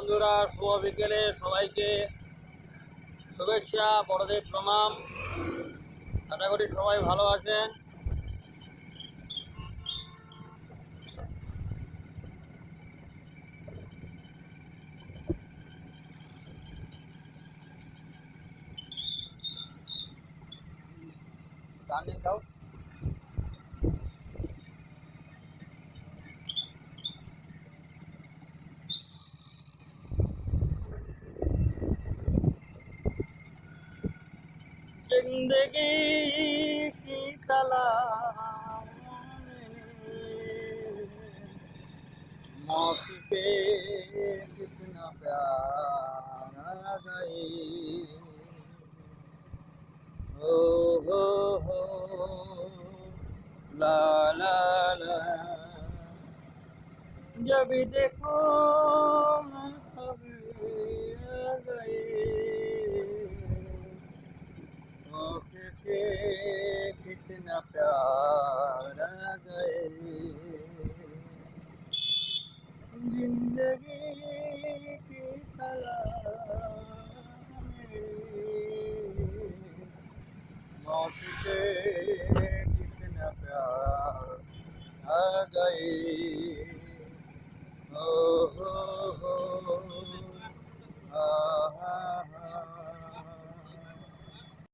বন্ধুরা শুভ বিকেলে সবাইকে শুভেচ্ছা বড়দের প্রণাম। আশা করি সবাই ভালো আছেন। দাও जिंदगी की तलाश में मौसी के कितना प्यार आ गए हो हो हो ला ला ला जब देखो के कितना प्यार गए ज़िंदगी की में मौत के कितना प्यार आ गए। हो हो